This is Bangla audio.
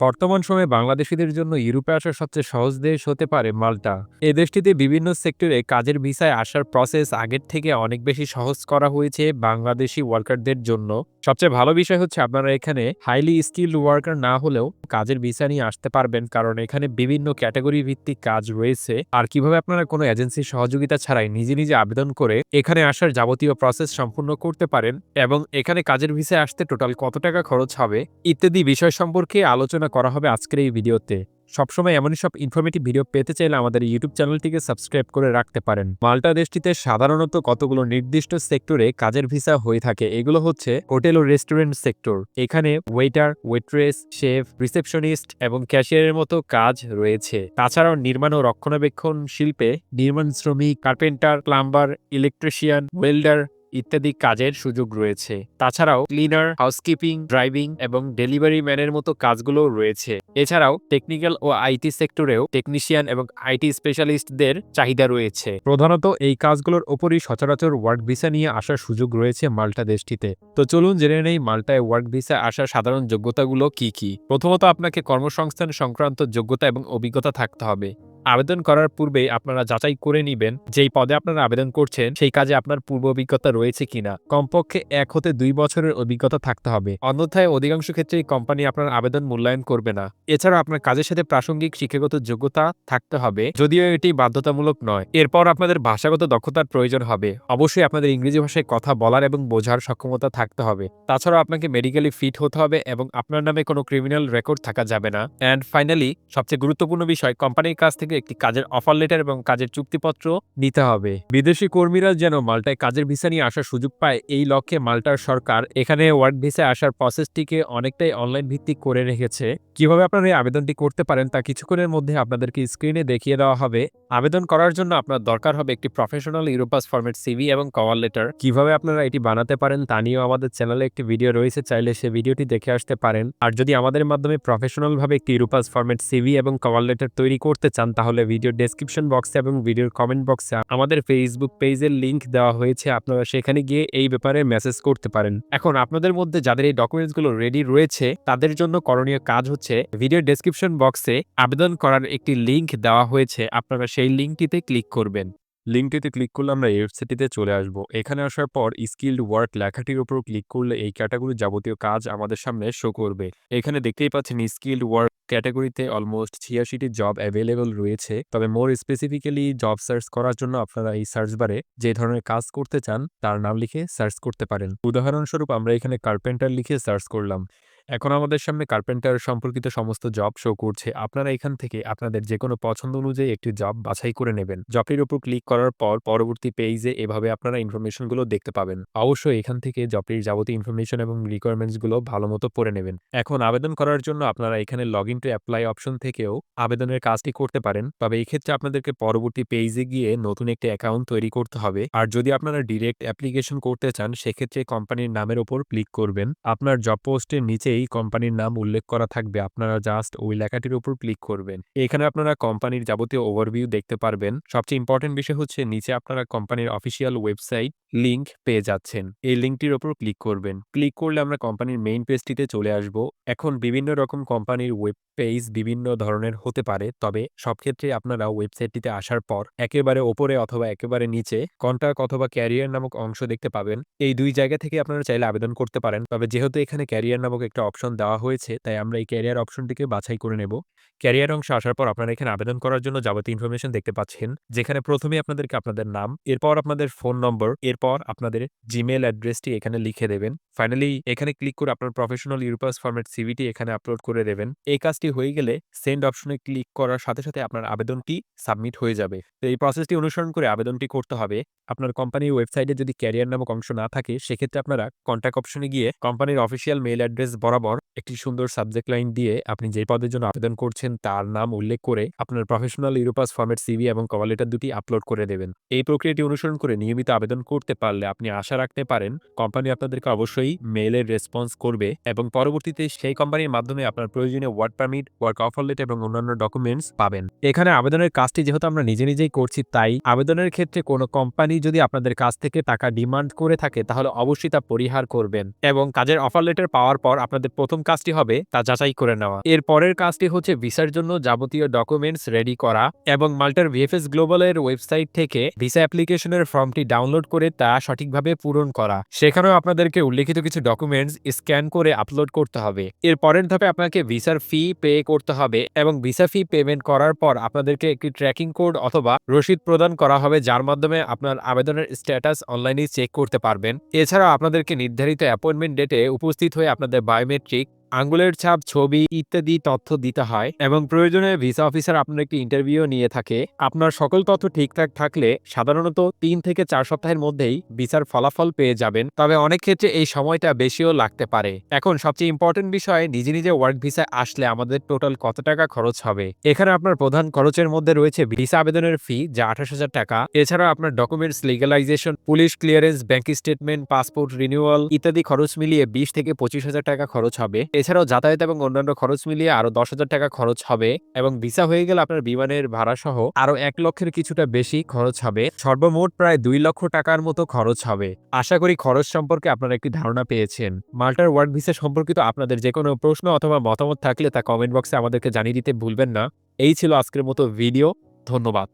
বর্তমান সময়ে বাংলাদেশিদের জন্য ইউরোপে আসার সবচেয়ে সহজ দেশ হতে পারে মাল্টা। এ দেশটিতে বিভিন্ন সেক্টরে কাজের ভিসায় আসার প্রসেস আগের থেকে অনেক বেশি সহজ করা হয়েছে বাংলাদেশি ওয়ার্কারদের জন্য। সবচেয়ে ভালো বিষয় হচ্ছে আপনারা এখানে হাইলি স্কিল্ড ওয়ার্কার না হলেও কাজের ভিসা নিয়ে আসতে পারবেন। কারণ এখানে বিভিন্ন ক্যাটাগরি ভিত্তিক কাজ রয়েছে। আর কীভাবে আপনারা কোনো এজেন্সির সহযোগিতা ছাড়াই নিজে নিজে আবেদন করে এখানে আসার যাবতীয় প্রসেস সম্পূর্ণ করতে পারেন এবং এখানে কাজের ভিসায় আসতে টোটাল কত টাকা খরচ হবে ইত্যাদি বিষয় সম্পর্কে আলোচনা করা হবে আজকের এই ভিডিওতে সবসময় এমনই সব ইনফরমেটিভ ভিডিও পেতে চাইলে আমাদের ইউটিউব চ্যানেলটিকে সাবস্ক্রাইব করে রাখতে পারেন। মাল্টা দেশটিতে সাধারণত কতগুলো নির্দিষ্ট সেক্টরে কাজের ভিসা হয়ে থাকে, এগুলো হচ্ছে হোটেল ও রেস্টুরেন্ট সেক্টর এখানে ওয়েটার ওয়েট্রেস শেফ রিসেপশনিস্ট এবং ক্যাশিয়ারের মতো কাজ রয়েছে। তাছাড়াও নির্মাণ ও রক্ষণাবেক্ষণ শিল্পে নির্মাণ শ্রমিক কার্পেন্টার প্লাম্বার ইলেকট্রিশিয়ান ওয়েল্ডার ইত্যাদি কাজের সুযোগ রয়েছে। তাছাড়াও ক্লিনার হাউসকিপিং ড্রাইভিং এবং ডেলিভারি ম্যানের মতো কাজগুলো রয়েছে। এছাড়াও টেকনিক্যাল ও আইটি সেক্টরেও টেকনিশিয়ান এবং আইটি স্পেশালিস্টদের চাহিদা রয়েছে। প্রধানত এই কাজগুলোর ওপরই সচরাচর ওয়ার্ক ভিসা নিয়ে আসার সুযোগ রয়েছে মাল্টা দেশটিতে। তো চলুন জেনে নেই মাল্টায় ওয়ার্ক ভিসা আসার সাধারণ যোগ্যতাগুলো কি কি? প্রথমত আপনাকে কর্মসংস্থান সংক্রান্ত যোগ্যতা এবং অভিজ্ঞতা থাকতে হবে। আবেদন করার পূর্বে আপনারা যাচাই করে নিবেন যেই পদে আপনারা আবেদন করছেন, সেই কাজে আপনার পূর্ব অভিজ্ঞতা রয়েছে কিনা। কমপক্ষে এক হতে দুই বছরের অভিজ্ঞতা থাকতে হবে। অন্যথায় অধিকাংশ ক্ষেত্রেই কোম্পানি আপনার আবেদন মূল্যায়ন করবে না। এছাড়া আপনার কাজের সাথে প্রাসঙ্গিক শিক্ষাগত যোগ্যতা থাকতে হবে, যদিও এটি বাধ্যতামূলক নয়। এরপর আপনাদের ভাষাগত দক্ষতার প্রয়োজন হবে। অবশ্যই আপনাদের ইংরেজি ভাষায় কথা বলার এবং বোঝার সক্ষমতা থাকতে হবে। তাছাড়াও আপনাকে মেডিকেলি ফিট হতে হবে এবং আপনার নামে কোনো ক্রিমিনাল রেকর্ড থাকা যাবে না। অ্যান্ড ফাইনালি, সবচেয়ে গুরুত্বপূর্ণ বিষয়, কোম্পানির কাছ থেকে একটি কাজের অফার লেটার এবং কাজের চুক্তিপত্র নিতে হবে। বিদেশি কর্মীরা যেন মাল্টায় কাজের ভিসা নিয়ে আসার সুযোগ পায়, এই লক্ষ্যে মাল্টার সরকার এখানে ওয়ার্ক ভিসায় আসার প্রসেসটিকে অনেকটাই অনলাইন ভিত্তিক করে রেখেছে। কীভাবে আপনারা এই আবেদনটি করতে পারেন তা কিছুক্ষণের মধ্যে আপনাদেরকে স্ক্রিনে দেখিয়ে দেওয়া হবে। আবেদন করার জন্য আপনার দরকার হবে একটি প্রফেশনাল ইউরোপাস ফরম্যাট সিভি এবং কভার লেটার কীভাবে আপনারা এটি বানাতে পারেন তা নিয়েও আমাদের চ্যানেলে একটি ভিডিও রয়েছে, চাইলে সে ভিডিওটি দেখে আসতে পারেন। আর যদি আমাদের মাধ্যমে প্রফেশনাল ভাবে একটি ইউরোপাস ফর্মেট সিভি এবং কভার লেটার তৈরি করতে চান তাহলে ভিডিওর ডেসক্রিপশন বক্সে এবং ভিডিওর কমেন্ট বক্সে আমাদের ফেসবুক পেজের লিংক দেওয়া হয়েছে, আপনারা সেখানে গিয়ে এই ব্যাপারে মেসেজ করতে পারেন। এখন আপনাদের মধ্যে যাদের এই ডকুমেন্টসগুলো রেডি রয়েছে, তাদের জন্য করণীয় কাজ হচ্ছে ভিডিওর ডেসক্রিপশন বক্সে আবেদন করার একটি লিঙ্ক দেওয়া হয়েছে, আপনারা সেই লিঙ্কটিতে ক্লিক করবেন। লিঙ্কটিতে ক্লিক করলে আমরা ওয়েবসাইটটিতে চলে আসব। এখানে আসার পর স্কিল্ড ওয়ার্ক লেখাটির উপর ক্লিক করলে এই ক্যাটাগরির যাবতীয় কাজ আমাদের সামনে শো করবে। এখানে দেখতেই পাচ্ছেন স্কিল্ড ওয়ার্ক ক্যাটাগরিতে অলমোস্ট ছিয়াশিটি জব অ্যাভেলেবল রয়েছে। তবে মোর স্পেসিফিক্যালি জব সার্চ করার জন্য আপনারা এই সার্চ বারে যে ধরনের কাজ করতে চান, তার নাম লিখে সার্চ করতে পারেন। উদাহরণস্বরূপ আমরা এখানে কার্পেন্টার লিখে সার্চ করলাম। এখন আমাদের সামনে কার্পেন্টার সম্পর্কিত সমস্ত জব শো করছে। আপনারা এখান থেকে আপনাদের যে কোনো পছন্দ অনুযায়ী একটি জব বাছাই করে নেবেন। জবটির উপর ক্লিক করার পর পরবর্তী পেজে এভাবে আপনারা ইনফরমেশনগুলো দেখতে পাবেন। অবশ্যই এখান থেকে জবটির যাবতীয় ইনফরমেশন এবং রিকোয়ারমেন্টসগুলো ভালো মতো পড়ে নেবেন। এখন আবেদন করার জন্য আপনারা এখানে log in to apply option থেকেও আবেদনের কাজটি করতে পারেন। তবে এই ক্ষেত্রে আপনাদেরকে পরবর্তী পেজে গিয়ে নতুন একটি অ্যাকাউন্ট তৈরি করতে হবে। আর যদি আপনারা ডিরেক্ট অ্যাপ্লিকেশন করতে চান, সেক্ষেত্রে কোম্পানির নামের ওপর ক্লিক করবেন। আপনার জব পোস্টের নিচে এই কোম্পানির নাম উল্লেখ করা থাকবে। আপনারা জাস্ট ওই লেখাটির উপর ক্লিক করবেন। এখানে আপনারা কোম্পানির যাবতীয় ওভারভিউ দেখতে পারবেন। সবচেয়ে ইম্পর্টেন্ট বিষয় হচ্ছে নিচে আপনারা কোম্পানির অফিসিয়াল ওয়েবসাইট লিংক পেয়ে যাচ্ছেন। এই লিঙ্কটির ওপর ক্লিক করবেন। ক্লিক করলে আমরা কোম্পানির মেইন পেজটিতে চলে আসব। এখন বিভিন্ন রকম কোম্পানির ওয়েব পেজ বিভিন্ন ধরনের হতে পারে। তবে সব ক্ষেত্রে আপনারা ওয়েবসাইটটিতে আসার পর একেবারে ওপরে অথবা একেবারে নিচে কন্ট্যাক্ট অথবা ক্যারিয়ার নামক অংশ দেখতে পাবেন। এই দুই জায়গা থেকে আপনারা চাইলে আবেদন করতে পারেন। তবে যেহেতু এখানে ক্যারিয়ার নামক একটা অপশন দেওয়া হয়েছে, তাই আমরা এই ক্যারিয়ার অপশনটিকে বাছাই করে নেব। ক্যারিয়ার অংশে আসার পর আপনারা এখানে আবেদন করার জন্য যাবতীয় ইনফরমেশন দেখতে পাচ্ছেন। যেখানে প্রথমে আপনাদেরকে আপনাদের নাম, এরপর আপনাদের ফোন নম্বর এরপর আপনাদের জিমেল অ্যাড্রেসটি এখানে লিখে দেবেন। ফাইনালি এখানে ক্লিক করে আপনার প্রফেশনাল ইউরোপাস ফরম্যাট সিভিটি এখানে আপলোড করে দেবেন। এই কাজটি হয়ে গেলে সেন্ড অপশনে ক্লিক করার সাথে সাথে আপনার আবেদনটি সাবমিট হয়ে যাবে। তো এই প্রসেসটি অনুসরণ করে আবেদনটি করতে হবে। আপনার কোম্পানির ওয়েবসাইটে যদি ক্যারিয়ার নামক অংশ না থাকে, সেক্ষেত্রে আপনারা কন্ট্যাক্ট অপশনে গিয়ে কোম্পানির অফিসিয়াল মেইল অ্যাড্রেস বরাবর একটি সুন্দর সাবজেক্ট লাইন দিয়ে আপনি যে পদের জন্য আবেদন করছেন তার নাম উল্লেখ করে আপনার প্রফেশনাল ইউরোপাস ফরম্যাট সিভি এবং কভার লেটার দুটি আপলোড করে দেবেন। এই প্রক্রিয়াটি অনুসরণ করে নিয়মিত আবেদন করতে পারলে আপনি আশা রাখতে পারেন কোম্পানি আপনাদেরকে অবশ্যই মেইলের রেসপন্স করবে এবং পরবর্তীতে সেই কোম্পানির মাধ্যমে আপনার প্রয়োজনীয় work permit work offer letter এবং অন্যান্য ডকুমেন্টস পাবেন। এখানে আবেদনের কাজটি যেহেতু আমরা নিজে নিজেই করছি, তাই আবেদনের ক্ষেত্রে কোনো কোম্পানি যদি আপনাদের কাছ থেকে টাকা ডিমান্ড করে থাকে, তাহলে অবশ্যই তা পরিহার করবেন এবং কাজের অফার লেটার পাওয়ার পর আপনাদের আপনাদের প্রথম কাজটি হবে তা যাচাই করে নেওয়া। এর পরের কাজটি হচ্ছে ভিসার জন্য যাবতীয় ডকুমেন্টস রেডি করা এবং মাল্টার ভিএফএস গ্লোবালের ওয়েবসাইট থেকে ভিসা অ্যাপ্লিকেশনের ফর্মটি ডাউনলোড করে তা সঠিকভাবে পূরণ করা। সেখানেও আপনাদেরকে উল্লেখিত কিছু ডকুমেন্টস স্ক্যান করে আপলোড করতে হবে। এর পরের ধাপে আপনাকে ভিসার ফি পে করতে হবে এবং ভিসা ফি পেমেন্ট করার পর আপনাদেরকে একটি ট্র্যাকিং কোড অথবা রসিদ প্রদান করা হবে, যার মাধ্যমে আপনার আবেদনের স্ট্যাটাস অনলাইনে চেক করতে পারবেন। এছাড়াও আপনাদেরকে নির্ধারিত অ্যাপয়েন্টমেন্ট ডেটে উপস্থিত হয়ে আপনাদের বায়োমেট্রিক metric আঙ্গুলের ছাপ, ছবি ইত্যাদি তথ্য দিতে হয় এবং প্রয়োজনে ভিসা অফিসার আপনার একটি ইন্টারভিউ নিয়ে থাকে। আপনার সকল তথ্য ঠিকঠাক থাকলে সাধারণত তিন থেকে চার সপ্তাহের মধ্যেই ভিসার ফলাফল পেয়ে যাবেন। তবে অনেক ক্ষেত্রে এই সময়টা বেশিও লাগতে পারে। এখন সবচেয়ে ইম্পর্টেন্ট বিষয়, নিজে নিজে ওয়ার্ক ভিসায় আসলে আমাদের টোটাল কত টাকা খরচ হবে? এখানে আপনার প্রধান খরচের মধ্যে রয়েছে ভিসা আবেদনের ফি যা আঠাশ হাজার টাকা। এছাড়া আপনার documents legalization police clearance bank statement passport renewal ইত্যাদি খরচ মিলিয়ে বিশ থেকে পঁচিশ হাজার টাকা খরচ হবে। এছাড়াও যাতায়াত এবং অন্যান্য খরচ মিলিয়ে আরও দশ হাজার টাকা খরচ হবে এবং ভিসা হয়ে গেলে আপনার বিমানের ভাড়া সহ আরও এক লক্ষের কিছুটা বেশি খরচ হবে। সর্বমোট প্রায় দুই লক্ষ টাকার মতো খরচ হবে। আশা করি খরচ সম্পর্কে আপনারা একটি ধারণা পেয়েছেন। মাল্টার ওয়ার্ক ভিসা সম্পর্কিত আপনাদের যে কোনো প্রশ্ন অথবা মতামত থাকলে তা কমেন্ট বক্সে আমাদেরকে জানিয়ে দিতে ভুলবেন না। এই ছিল আজকের মতো ভিডিও। ধন্যবাদ।